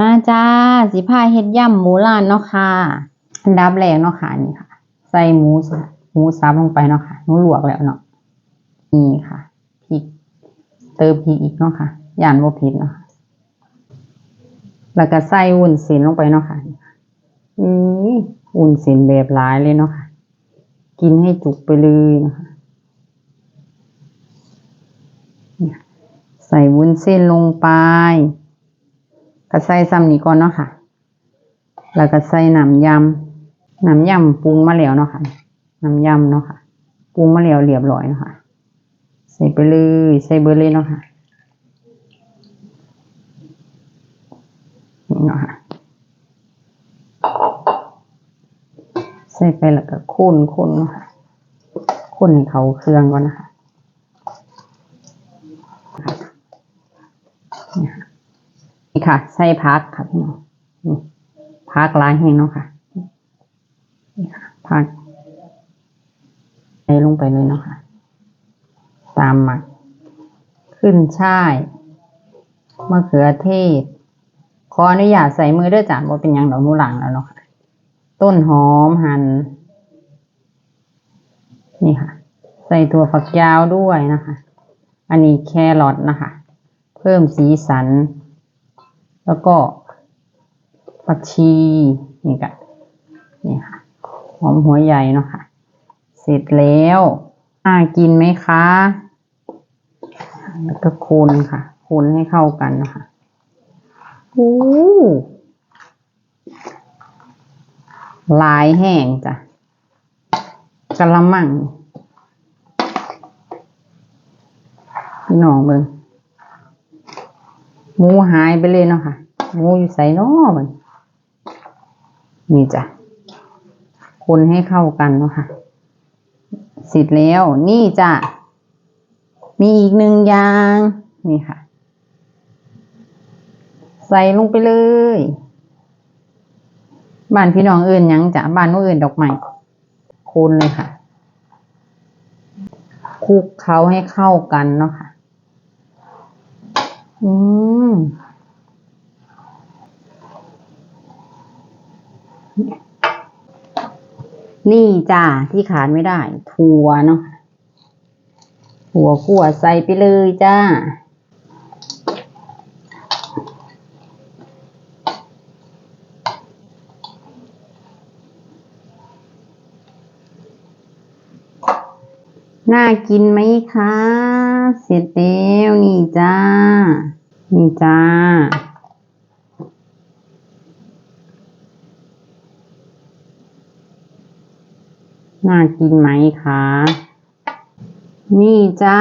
มาจ้าสิพาเฮ็ดย่ำหมูล้านเนาะค่ะอันดับแรกเนาะค่ะนี่ค่ะ ใส่หมูหมูสับลงไปเนาะค่ะหมูลวกแล้วเนาะนี่ค่ะพริกเติมพริกอีกเนาะค่ะย่านบ่เผ็ดเนาะะแล้วก็ใส่วุ้นเส้นลงไปเนาะค่ะอือวุ้นเส้นแบบหลายเลยเนาะค่ะ กินให้จุกไปเลยนะคะใส่วุ้นเส้นลงไป ก็ใส่ซ้ำนี้ก่อนเนาะค่ะ แล้วก็ใส่น้ำยำน้ำยำปรุงมาแล้วเนาะค่ะน้ำยำเนาะค่ะปรุงมาแล้วเรียบร้อยเนาะค่ะ ใส่ไปเลยใส่เบอร์เลยเนาะค่ะนี่เนาะค่ะใส่ไปแล้วก็คนคนเนาะค่ะคนให้เขาเครื่องก่อนนะคะ่ะ นี่ค่ะ ใส่พักค่ะพี่น้องพักหลายแห้งเนาะค่ะนี่ค่ะพักใส่ลงไปเลยเนาะค่ะ ตามมักขึ้นช่ายมะเขือเทศ ขออนุญาตใส่มือด้วยจ้ะว่าเป็นยังดอกหนูหลังแล้วเนาะค่ะ ต้นหอมหัน่นนี่ค่ะ ใส่ถั่วฝักยาวด้วยนะคะ อันนี้แครอทนะคะ เพิ่มสีสัน แล้วก็ผักชีนี่กันนี่ค่ะหอมหัวใหญ่เนาะค่ะ เสร็จแล้วน่ากินไหมคะแล้วก็คนค่ะ คนให้เข้ากันนะคะโอ้ลายแห้งจ้ะกะละมังพี่น้องเบิ่ง หมูหายไปเลยเนาะค่ะหมูอยู่ใส่นอมันนี่จ้ะคนให้เข้ากันเนาะค่ะเสร็จแล้วนี่จ้ะมีอีกหนึ่งอย่างนี่ค่ะ ใส่ลงไปเลยบ้านพี่น้องเอื่นยังจ้ะบ้านนู้นเอื่นดอกไม้โคนเลยค่ะคลุกเขาให้เข้ากันเนาะค่ะ อืมนี่จ้าที่ขาดไม่ได้ ถั่วเนาะค่ะหัวขั่วใส่ไปเลยจ้า น่ากินไหมคะ เสร็จแล้วนี่จ้า นี่จ้า น่ากินไหมคะ นี่จ้า